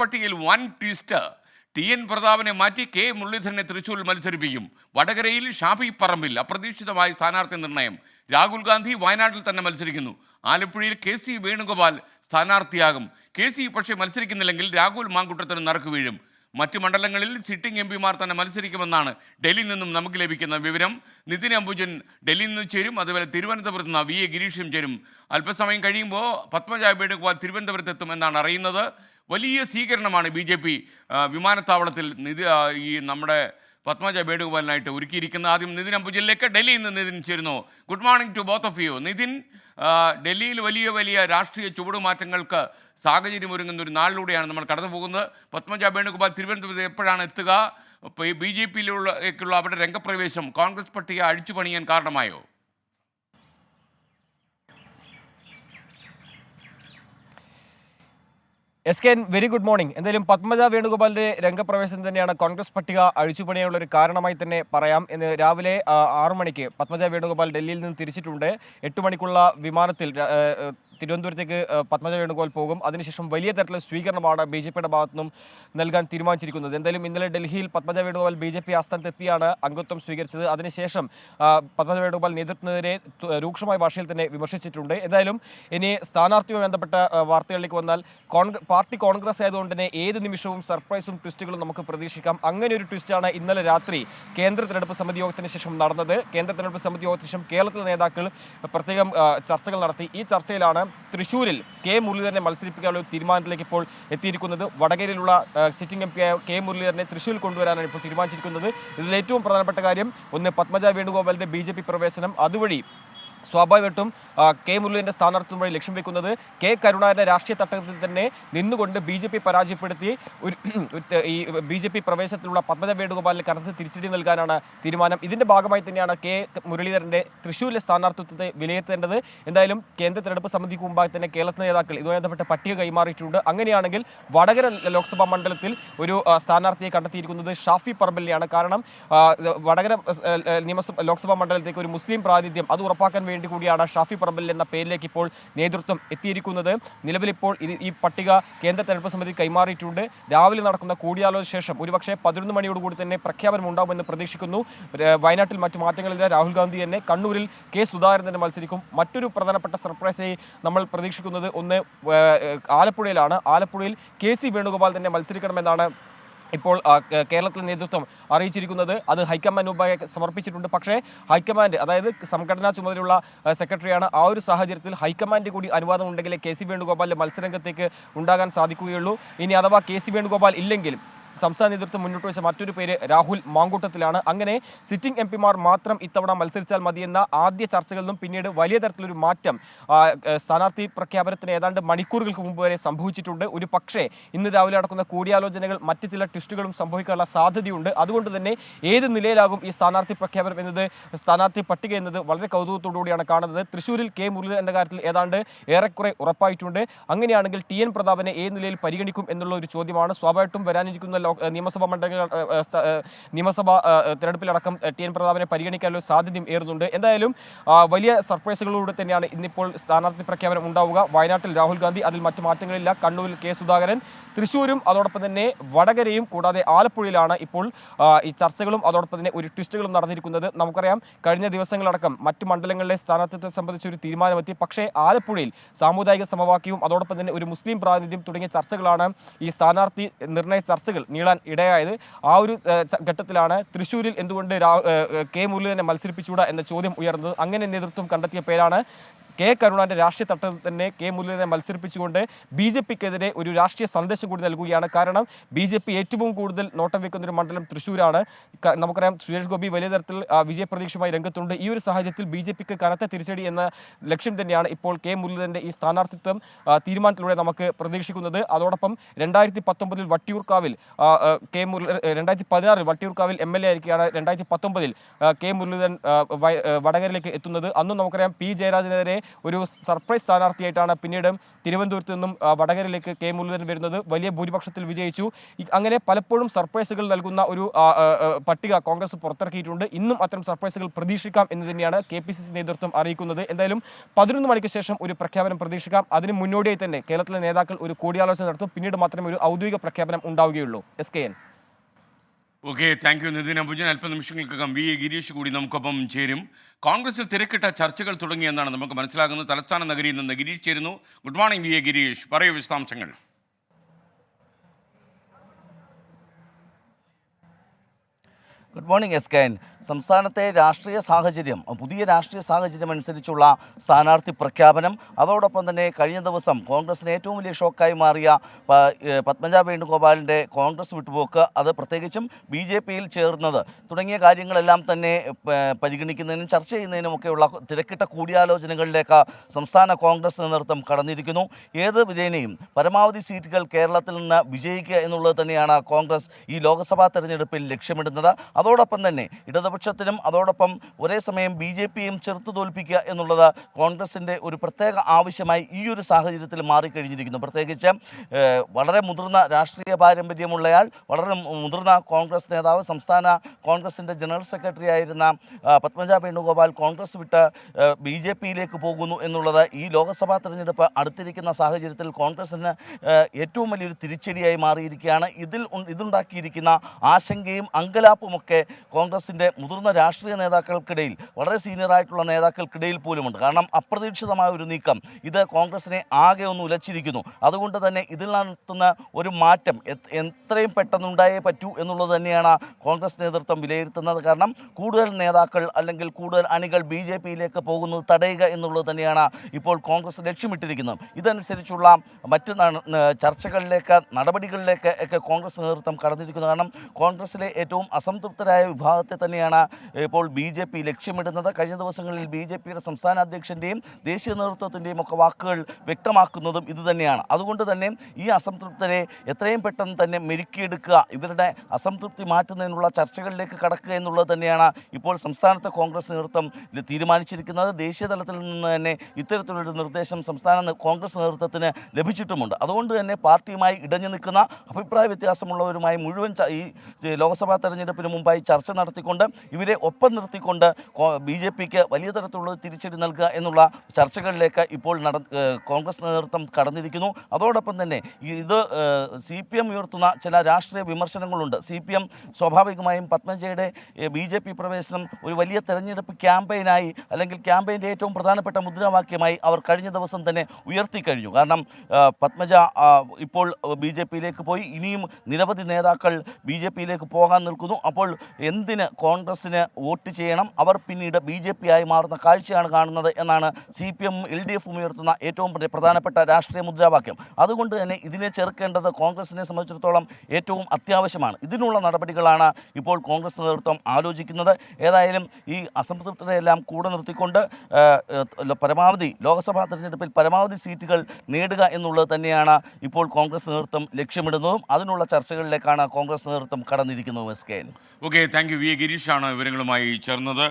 പട്ടികയിൽ വൻ twist T N പ്രതാപനെ മാറ്റി കെ മുരളീധരനെ തൃശൂരിൽ മത്സരിപ്പിക്കും. വടകരയിൽ ഷാഫി പറമ്പിൽ അപ്രതീക്ഷിതമായ സ്ഥാനാർത്ഥി നിർണയം. രാഹുൽ ഗാന്ധി വയനാട്ടിൽ തന്നെ മത്സരിക്കുന്നു. ആലപ്പുഴയിൽ കെ സി വേണുഗോപാൽ സ്ഥാനാർത്ഥിയാകും. കെ സി പക്ഷേ മത്സരിക്കുന്നില്ലെങ്കിൽ രാഹുൽ മാങ്കുട്ടത്തിന് നറുക്ക് വീഴും. മറ്റ് മണ്ഡലങ്ങളിൽ സിറ്റിംഗ് എം പിമാർ തന്നെ മത്സരിക്കുമെന്നാണ് ഡൽഹിയിൽ നിന്നും നമുക്ക് ലഭിക്കുന്ന വിവരം. നിതിൻ അംബുജൻ ഡൽഹിയിൽ നിന്ന് ചേരും. അതുപോലെ തിരുവനന്തപുരത്ത് നിന്ന് വി എ ഗിരീഷും ചേരും. അല്പസമയം കഴിയുമ്പോൾ പത്മജ വേണുഗോപാൽ തിരുവനന്തപുരത്ത് എത്തുമെന്നാണ് അറിയുന്നത്. വലിയ സ്വീകരണമാണ് ബി ജെ പി വിമാനത്താവളത്തിൽ നിതി ഈ നമ്മുടെ പത്മജ വേണുഗോപാലിനായിട്ട് ഒരുക്കിയിരിക്കുന്ന ആദ്യം നിതിൻ അംബുജനിലേക്ക് ഡൽഹിയിൽ നിന്ന് നിതിൻ ചേരുന്നു. Good morning to both of you. Nitin ഡൽഹിയിൽ വലിയ വലിയ രാഷ്ട്രീയ ചുവടുമാറ്റങ്ങൾക്ക് സാഹചര്യം ഒരുങ്ങുന്ന ഒരു നാളിലൂടെയാണ് നമ്മൾ കടന്നു പോകുന്നത്. പത്മജ വേണുഗോപാൽ തിരുവനന്തപുരത്ത് എപ്പോഴാണ് എത്തുക? ബി ജെ പിയിലുള്ള അവരുടെ രംഗപ്രവേശം കോൺഗ്രസ് പട്ടിക അഴിച്ചു പണിയാൻ കാരണമായോ? S K very good morning എന്തായാലും പത്മജ വേണുഗോപാലിന്റെ രംഗപ്രവേശനം തന്നെയാണ് കോൺഗ്രസ് പട്ടിക അഴിച്ചുപണിയാനുള്ള ഒരു കാരണമായി തന്നെ പറയാം. എന്ന് രാവിലെ ആറു മണിക്ക് പത്മജ വേണുഗോപാൽ ഡൽഹിയിൽ നിന്ന് തിരിച്ചിട്ടുണ്ട്. എട്ട് മണിക്കുള്ള വിമാനത്തിൽ തിരുവനന്തപുരത്തേക്ക് പത്മജ വേണുഗോപാൽ പോകും. അതിനുശേഷം വലിയ തരത്തിലുള്ള സ്വീകരണമാണ് ബി ജെ പിയുടെ ഭാഗത്തു നിന്നും നൽകാൻ തീരുമാനിച്ചിരിക്കുന്നത്. എന്തായാലും ഇന്നലെ ഡൽഹിയിൽ Padmaja Venugopal B J P ആസ്ഥാനത്തെത്തിയാണ് അംഗത്വം സ്വീകരിച്ചത്. അതിനുശേഷം പത്മജ വേണുഗോപാൽ നേതൃത്വത്തിനെതിരെ രൂക്ഷമായ ഭാഷയിൽ തന്നെ വിമർശിച്ചിട്ടുണ്ട്. എന്തായാലും ഇനി സ്ഥാനാർത്ഥിയുമായി ബന്ധപ്പെട്ട വാർത്തകളിലേക്ക് വന്നാൽ കോൺഗ്രസ് പാർട്ടി കോൺഗ്രസ് ആയതുകൊണ്ട് തന്നെ ഏത് നിമിഷവും സർപ്രൈസും ട്വിസ്റ്റുകളും നമുക്ക് പ്രതീക്ഷിക്കാം. അങ്ങനെ ഒരു ട്വിസ്റ്റാണ് ഇന്നലെ രാത്രി കേന്ദ്ര തെരഞ്ഞെടുപ്പ് സമിതി യോഗത്തിന് ശേഷം നടന്നത്. കേന്ദ്ര തെരഞ്ഞെടുപ്പ് സമിതി യോഗത്തിന് ശേഷം കേരളത്തിലെ നേതാക്കൾ പ്രത്യേകം ചർച്ചകൾ നടത്തി. ഈ ചർച്ചയിലാണ് തൃശൂരിൽ കെ മുരളീധരനെ മത്സരിപ്പിക്കാനുള്ള തീരുമാനത്തിലേക്ക് ഇപ്പോൾ എത്തിയിരിക്കുന്നത്. വടകരയിലുള്ള സിറ്റിംഗ് എം പി ആയ കെ മുരളീധരനെ തൃശൂരിൽ കൊണ്ടുവരാനാണ് ഇപ്പോൾ തീരുമാനിച്ചിരിക്കുന്നത്. ഇതിൽ ഏറ്റവും പ്രധാനപ്പെട്ട കാര്യം ഒന്ന് പത്മജ വേണുഗോപാലിന്റെ ബി പ്രവേശനം. അതുവഴി സ്വാഭാവികമായിട്ടും കെ മുരളീധരന്റെ സ്ഥാനാർത്ഥിത്വം വഴി ലക്ഷ്യം വെക്കുന്നത് കെ കരുണാകരന്റെ രാഷ്ട്രീയ തട്ടകത്തിൽ തന്നെ നിന്നുകൊണ്ട് ബി ജെ പി പരാജയപ്പെടുത്തി ഈ ബി ജെ പി പ്രവേശത്തിലുള്ള പത്മജ വേണുഗോപാലിന് കനത്ത തിരിച്ചടി നൽകാനാണ് തീരുമാനം. ഇതിന്റെ ഭാഗമായി തന്നെയാണ് കെ മുരളീധരന്റെ തൃശ്ശൂരിലെ സ്ഥാനാർത്ഥിത്വത്തെ വിലയിരുത്തേണ്ടത്. എന്തായാലും കേന്ദ്ര തെരഞ്ഞെടുപ്പ് സമിതിക്ക് മുമ്പായി തന്നെ കേരളത്തിലെ നേതാക്കൾ ഇതുമായി ബന്ധപ്പെട്ട പട്ടിക കൈമാറിയിട്ടുണ്ട്. അങ്ങനെയാണെങ്കിൽ വടകര ലോക്സഭാ മണ്ഡലത്തിൽ ഒരു സ്ഥാനാർത്ഥിയെ കണ്ടെത്തിയിരിക്കുന്നത് ഷാഫി പറമ്പലിനെയാണ്. കാരണം വടകര നിയമസഭ ലോക്സഭാ മണ്ഡലത്തേക്ക് ഒരു മുസ്ലിം പ്രാതിനിധ്യം അത് ഉറപ്പാക്കാൻ വേണ്ടി കൂടിയാണ് ഷാഫി പറമ്പൽ എന്ന പേരിലേക്ക് ഇപ്പോൾ നേതൃത്വം എത്തിയിരിക്കുന്നത്. നിലവിലിപ്പോൾ ഈ പട്ടിക കേന്ദ്ര തെരഞ്ഞെടുപ്പ് സമിതി കൈമാറിയിട്ടുണ്ട്. രാവിലെ നടക്കുന്ന കൂടിയാലോചന ശേഷം ഒരുപക്ഷെ പതിനൊന്ന് മണിയോടുകൂടി തന്നെ പ്രഖ്യാപനം ഉണ്ടാകുമെന്ന് പ്രതീക്ഷിക്കുന്നു. വയനാട്ടിൽ മറ്റു മാറ്റങ്ങളില്ല. രാഹുൽ ഗാന്ധി തന്നെ കണ്ണൂരിൽ കെ സുധാകരൻ തന്നെ മത്സരിക്കും. മറ്റൊരു പ്രധാനപ്പെട്ട സർപ്രൈസായി നമ്മൾ പ്രതീക്ഷിക്കുന്നത് ഒന്ന് ആലപ്പുഴയിലാണ്. ആലപ്പുഴയിൽ കെ സി വേണുഗോപാൽ തന്നെ മത്സരിക്കണമെന്നാണ് ഇപ്പോൾ കേരളത്തിലെ നേതൃത്വം അറിയിച്ചിരിക്കുന്നത് അത് ഹൈക്കമാൻഡ് മുമ്പായി സമർപ്പിച്ചിട്ടുണ്ട്. പക്ഷേ ഹൈക്കമാൻഡ് അതായത് സംഘടനാ ചുമതലയുള്ള സെക്രട്ടറിയാണ് ആ ഒരു സാഹചര്യത്തിൽ ഹൈക്കമാൻഡ് കൂടി അനുവാദം ഉണ്ടെങ്കിലേ കെ സി വേണുഗോപാലിന്റെ മത്സരരംഗത്തേക്ക് ഉണ്ടാകാൻ സാധിക്കുകയുള്ളൂ. ഇനി അഥവാ കെ സി വേണുഗോപാൽ ഇല്ലെങ്കിൽ സംസ്ഥാന നേതൃത്വം മുന്നോട്ട് വെച്ച മറ്റൊരു പേര് രാഹുൽ മാങ്കൂട്ടത്തിലാണ്. അങ്ങനെ സിറ്റിംഗ് എം പിമാർ മാത്രം ഇത്തവണ മത്സരിച്ചാൽ മതിയെന്ന ആദ്യ ചർച്ചകളിൽ നിന്നും പിന്നീട് വലിയ തരത്തിലൊരു മാറ്റം സ്ഥാനാർത്ഥി പ്രഖ്യാപനത്തിന് ഏതാണ്ട് മണിക്കൂറുകൾക്ക് മുമ്പ് വരെ സംഭവിച്ചിട്ടുണ്ട്. ഒരു പക്ഷേ ഇന്ന് രാവിലെ നടക്കുന്ന കൂടിയാലോചനകൾ മറ്റ് ചില ട്വിസ്റ്റുകളും സംഭവിക്കാനുള്ള സാധ്യതയുണ്ട്. അതുകൊണ്ട് തന്നെ ഏത് നിലയിലാകും ഈ സ്ഥാനാർത്ഥി പ്രഖ്യാപനം എന്നത്? സ്ഥാനാർത്ഥി പട്ടിക എന്നത് വളരെ കൗതുകത്തോടുകൂടിയാണ് കാണുന്നത്. തൃശ്ശൂരിൽ കെ മുരളീധരൻ എന്ന കാര്യത്തിൽ ഏതാണ്ട് ഏറെക്കുറെ ഉറപ്പായിട്ടുണ്ട്. അങ്ങനെയാണെങ്കിൽ ടി എൻ പ്രതാപനെ ഏത് നിലയിൽ പരിഗണിക്കും എന്നുള്ള ഒരു ചോദ്യമാണ്. സ്വാഭാവികമായിട്ടും വരാനിരിക്കുന്ന നിയമസഭാ മണ്ഡലങ്ങൾ നിയമസഭാ തെരഞ്ഞെടുപ്പിലടക്കം ടി എൻ പ്രതാപനെ പരിഗണിക്കാനുള്ള സാധ്യതയും ഏറുന്നുണ്ട്. എന്തായാലും വലിയ സർപ്രൈസുകളിലൂടെ തന്നെയാണ് ഇന്നിപ്പോൾ സ്ഥാനാർത്ഥി പ്രഖ്യാപനം ഉണ്ടാവുക. വയനാട്ടിൽ രാഹുൽ ഗാന്ധി അതിൽ മറ്റു മാറ്റങ്ങളില്ല. കണ്ണൂരിൽ കെ സുധാകരൻ തൃശ്ശൂരും അതോടൊപ്പം തന്നെ വടകരയും കൂടാതെ ആലപ്പുഴയിലാണ് ഇപ്പോൾ ഈ ചർച്ചകളും അതോടൊപ്പം തന്നെ ഒരു ട്വിസ്റ്റുകളും നടന്നിരിക്കുന്നത്. നമുക്കറിയാം കഴിഞ്ഞ ദിവസങ്ങളടക്കം മറ്റു മണ്ഡലങ്ങളിലെ സ്ഥാനാർത്ഥിത്വം സംബന്ധിച്ച് ഒരു തീരുമാനമെത്തി. പക്ഷേ ആലപ്പുഴയിൽ സാമുദായിക സമവാക്യവും അതോടൊപ്പം തന്നെ ഒരു മുസ്ലിം പ്രാതിനിധ്യം തുടങ്ങിയ ചർച്ചകളാണ് ഈ സ്ഥാനാർത്ഥി നിർണയ ചർച്ചകൾ നീളാൻ ഇടയായത്. ആ ഒരു ഘട്ടത്തിലാണ് തൃശ്ശൂരിൽ എന്തുകൊണ്ട് കെ മുരളീധരനെ മത്സരിപ്പിച്ചുകൂടാ എന്ന ചോദ്യം ഉയർന്നത്. അങ്ങനെ നേതൃത്വം കണ്ടെത്തിയ പേരാണ് കെ കരുണാന്റെ രാഷ്ട്രീയ തട്ടത്തിൽ തന്നെ കെ മുരളീധരനെ മത്സരിപ്പിച്ചുകൊണ്ട് ബി ജെ പിക്കെതിരെ ഒരു രാഷ്ട്രീയ സന്ദേശം കൂടി നൽകുകയാണ്. കാരണം ബി ജെ പി ഏറ്റവും കൂടുതൽ നോട്ടം വെക്കുന്ന ഒരു മണ്ഡലം തൃശ്ശൂരാണ്. നമുക്കറിയാം സുരേഷ് ഗോപി വലിയ തരത്തിൽ വിജയപ്രതീക്ഷയുമായി രംഗത്തുണ്ട്. ഈ ഒരു സാഹചര്യത്തിൽ ബി ജെ പിക്ക് കനത്ത തിരിച്ചടി എന്ന ലക്ഷ്യം തന്നെയാണ് ഇപ്പോൾ കെ മുരളീധരന്റെ ഈ സ്ഥാനാർത്ഥിത്വം തീരുമാനത്തിലൂടെ നമുക്ക് പ്രതീക്ഷിക്കുന്നത്. അതോടൊപ്പം രണ്ടായിരത്തി പത്തൊമ്പതിൽ വട്ടിയൂർക്കാവിൽ കെ മുരളി രണ്ടായിരത്തി പതിനാറിൽ വട്ടിയൂർക്കാവിൽ എം എൽ എ ആയിരിക്കുകയാണ് രണ്ടായിരത്തി പത്തൊമ്പതിൽ കെ മുരളീധരൻ വടകരയിലേക്ക് എത്തുന്നത്. അന്നും നമുക്കറിയാം പി ജയരാജനെതിരെ ഒരു സർപ്രൈസ് സ്ഥാനാർത്ഥിയായിട്ടാണ് പിന്നീട് തിരുവനന്തപുരത്ത് നിന്നും വടകരയിലേക്ക് കെ മുരളീധരൻ വരുന്നത്. വലിയ ഭൂരിപക്ഷത്തിൽ വിജയിച്ചു. അങ്ങനെ പലപ്പോഴും സർപ്രൈസുകൾ നൽകുന്ന ഒരു പട്ടിക കോൺഗ്രസ് പുറത്തിറക്കിയിട്ടുണ്ട്. ഇന്നും അത്തരം സർപ്രൈസുകൾ പ്രതീക്ഷിക്കാം എന്ന് തന്നെയാണ് കെ പി സി സി നേതൃത്വം അറിയിക്കുന്നത്. എന്തായാലും പതിനൊന്ന് മണിക്ക് ശേഷം ഒരു പ്രഖ്യാപനം പ്രതീക്ഷിക്കാം. അതിന് മുന്നോടിയായി തന്നെ കേരളത്തിലെ നേതാക്കൾ ഒരു കൂടിയാലോചന നടത്തും. പിന്നീട് മാത്രമേ ഒരു ഔദ്യോഗിക പ്രഖ്യാപനം ഉണ്ടാവുകയുള്ളൂ. S K N. Okay thank you Nitin Ambujan അല്പനിമിഷങ്ങൾക്കകം V. A. Girish കൂടി നമുക്കൊപ്പം ചേരും. കോൺഗ്രസിൽ തിരക്കിട്ട ചർച്ചകൾ തുടങ്ങിയെന്നാണ് നമുക്ക് മനസ്സിലാകുന്നത്. തലസ്ഥാന നഗരിയിൽ നിന്ന് ഗിരീഷ് ചേരുന്നു. Good morning V. A. Girish. പറയൂ വിശദാംശങ്ങൾ. Good morning S K N സംസ്ഥാനത്തെ രാഷ്ട്രീയ സാഹചര്യം പുതിയ രാഷ്ട്രീയ സാഹചര്യം അനുസരിച്ചുള്ള സ്ഥാനാർത്ഥി പ്രഖ്യാപനം അതോടൊപ്പം തന്നെ കഴിഞ്ഞ ദിവസം കോൺഗ്രസിന് ഏറ്റവും വലിയ ഷോക്കായി മാറിയ പത്മജ വേണുഗോപാലിന്റെ കോൺഗ്രസ് വിട്ടുപോക്ക് അത് പ്രത്യേകിച്ചും ബി ജെ പിയിൽ ചേർന്നത് തുടങ്ങിയ കാര്യങ്ങളെല്ലാം തന്നെ പരിഗണിക്കുന്നതിനും ചർച്ച ചെയ്യുന്നതിനുമൊക്കെയുള്ള തിരക്കിട്ട കൂടിയാലോചനകളിലേക്ക് സംസ്ഥാന കോൺഗ്രസ് നേതൃത്വം കടന്നിരിക്കുന്നു. ഏത് വിധേനയും പരമാവധി സീറ്റുകൾ കേരളത്തിൽ നിന്ന് വിജയിക്കുക എന്നുള്ളത് തന്നെയാണ് കോൺഗ്രസ് ഈ ലോക്സഭാ തെരഞ്ഞെടുപ്പിൽ ലക്ഷ്യമിടുന്നത്. അതോടൊപ്പം തന്നെ ഇടതുപക്ഷത്തിനും അതോടൊപ്പം ഒരേ സമയം ബി ജെ പിയും ചെറുത്തു തോൽപ്പിക്കുക എന്നുള്ളത് കോൺഗ്രസിന്റെ ഒരു പ്രത്യേക ആവശ്യമായി ഈ ഒരു സാഹചര്യത്തിൽ മാറിക്കഴിഞ്ഞിരിക്കുന്നു. പ്രത്യേകിച്ച് വളരെ മുതിർന്ന രാഷ്ട്രീയ പാരമ്പര്യമുള്ളയാൾ വളരെ മുതിർന്ന കോൺഗ്രസ് നേതാവ് സംസ്ഥാന കോൺഗ്രസിന്റെ ജനറൽ സെക്രട്ടറി ആയിരുന്ന പത്മജ വേണുഗോപാൽ കോൺഗ്രസ് വിട്ട് ബി ജെ പിയിലേക്ക് പോകുന്നു എന്നുള്ളത് ഈ ലോക്സഭാ തെരഞ്ഞെടുപ്പ് അടുത്തിരിക്കുന്ന സാഹചര്യത്തിൽ കോൺഗ്രസിന് ഏറ്റവും വലിയൊരു തിരിച്ചടിയായി മാറിയിരിക്കുകയാണ്. ഇതിൽ ഇതുണ്ടാക്കിയിരിക്കുന്ന ആശങ്കയും അങ്കലാപ്പുമൊക്കെ കോൺഗ്രസിന്റെ മുതിർന്ന രാഷ്ട്രീയ നേതാക്കൾക്കിടയിൽ വളരെ സീനിയറായിട്ടുള്ള നേതാക്കൾക്കിടയിൽ പോലുമുണ്ട്. കാരണം അപ്രതീക്ഷിതമായ ഒരു നീക്കം. ഇത് കോൺഗ്രസിനെ ആകെ ഒന്ന് ഉലച്ചിരിക്കുന്നു. അതുകൊണ്ട് തന്നെ ഇതിൽ നടത്തുന്ന ഒരു മാറ്റം എത്രയും പെട്ടെന്നുണ്ടായേ പറ്റൂ എന്നുള്ളത് തന്നെയാണ് കോൺഗ്രസ് നേതൃത്വം വിലയിരുത്തുന്നത്. കാരണം കൂടുതൽ നേതാക്കൾ അല്ലെങ്കിൽ കൂടുതൽ അണികൾ ബി ജെ പിയിലേക്ക് പോകുന്നത് തടയുക എന്നുള്ളത് തന്നെയാണ് ഇപ്പോൾ കോൺഗ്രസ് ലക്ഷ്യമിട്ടിരിക്കുന്നത്. ഇതനുസരിച്ചുള്ള മറ്റ് ചർച്ചകളിലേക്ക് നടപടികളിലേക്ക് ഒക്കെ കോൺഗ്രസ് നേതൃത്വം കടന്നിരിക്കുന്നു. കാരണം കോൺഗ്രസിലെ ഏറ്റവും അസംതൃപ്തരായ വിഭാഗത്തെ തന്നെയാണ് ഇപ്പോൾ ബി ജെ പി ലക്ഷ്യമിടുന്നത്. കഴിഞ്ഞ ദിവസങ്ങളിൽ ബി ജെ പിയുടെ സംസ്ഥാന അധ്യക്ഷന്റെയും ദേശീയ നേതൃത്വത്തിന്റെയും ഒക്കെ വാക്കുകൾ വ്യക്തമാക്കുന്നതും ഇതുതന്നെയാണ് അതുകൊണ്ട് തന്നെ ഈ അസംതൃപ്തരെ എത്രയും പെട്ടെന്ന് തന്നെ മെരുക്കിയെടുക്കുക ഇവരുടെ അസംതൃപ്തി മാറ്റുന്നതിനുള്ള ചർച്ചകളിലേക്ക് കടക്കുക എന്നുള്ളത് തന്നെയാണ് ഇപ്പോൾ സംസ്ഥാനത്തെ കോൺഗ്രസ് നേതൃത്വം തീരുമാനിച്ചിരിക്കുന്നത്. ദേശീയ തലത്തിൽ നിന്ന് തന്നെ ഇത്തരത്തിലൊരു നിർദ്ദേശം സംസ്ഥാന കോൺഗ്രസ് നേതൃത്വത്തിന് ലഭിച്ചിട്ടുമുണ്ട്. അതുകൊണ്ട് തന്നെ പാർട്ടിയുമായി ഇടഞ്ഞു നിൽക്കുന്ന അഭിപ്രായ വ്യത്യാസമുള്ളവരുമായി മുഴുവൻ ഈ ലോക്സഭാ തെരഞ്ഞെടുപ്പിന് മുമ്പായി ചർച്ച നടത്തിക്കൊണ്ട് ഇവരെ ഒപ്പം നിർത്തിക്കൊണ്ട് ബി ജെ പിക്ക് വലിയ തരത്തിലുള്ള തിരിച്ചടി നൽകുക എന്നുള്ള ചർച്ചകളിലേക്ക് ഇപ്പോൾ നട കോൺഗ്രസ് നേതൃത്വം കടന്നിരിക്കുന്നു. അതോടൊപ്പം തന്നെ ഇത് സി പി എം ഉയർത്തുന്ന ചില രാഷ്ട്രീയ വിമർശനങ്ങളുണ്ട്. സി പി എം സ്വാഭാവികമായും പത്മജയുടെ ബി ജെ പി പ്രവേശനം ഒരു വലിയ തെരഞ്ഞെടുപ്പ് ക്യാമ്പയിനായി അല്ലെങ്കിൽ ക്യാമ്പയിന്റെ ഏറ്റവും പ്രധാനപ്പെട്ട മുദ്രാവാക്യമായി അവർ കഴിഞ്ഞ ദിവസം തന്നെ ഉയർത്തിക്കഴിഞ്ഞു കാരണം പത്മജ ഇപ്പോൾ ബി ജെ പിയിലേക്ക് പോയി. ഇനിയും നിരവധി നേതാക്കൾ ബി ജെ പിയിലേക്ക് പോകാൻ നിൽക്കുന്നു. അപ്പോൾ എന്തിന് കോൺഗ്രസ്സിന് വോട്ട് ചെയ്യണം. അവർ പിന്നീട് ബി ജെ പി ആയി മാറുന്ന കാഴ്ചയാണ് കാണുന്നത് എന്നാണ് C P M L D എഫും ഉയർത്തുന്ന ഏറ്റവും പ്രധാനപ്പെട്ട രാഷ്ട്രീയ മുദ്രാവാക്യം. അതുകൊണ്ട് തന്നെ ഇതിനെ ചെറുക്കേണ്ടത് കോൺഗ്രസിനെ സംബന്ധിച്ചിടത്തോളം ഏറ്റവും അത്യാവശ്യമാണ്. ഇതിനുള്ള നടപടികളാണ് ഇപ്പോൾ കോൺഗ്രസ് നേതൃത്വം ആലോചിക്കുന്നത്. ഏതായാലും ഈ അസംതൃപ്തരെല്ലാം കൂടെ നിർത്തിക്കൊണ്ട് പരമാവധി ലോക്സഭാ തെരഞ്ഞെടുപ്പിൽ പരമാവധി സീറ്റുകൾ നേടുക എന്നുള്ളത് തന്നെയാണ് ഇപ്പോൾ കോൺഗ്രസ് നേതൃത്വം ലക്ഷ്യമിടുന്നതും. അതിനുള്ള ചർച്ചകളിലേക്കാണ് കോൺഗ്രസ് നേതൃത്വം കടന്നിരിക്കുന്നത് S K okay thank you V A ഗിരീഷാണ് വിവരങ്ങളുമായി ചേർന്നത്.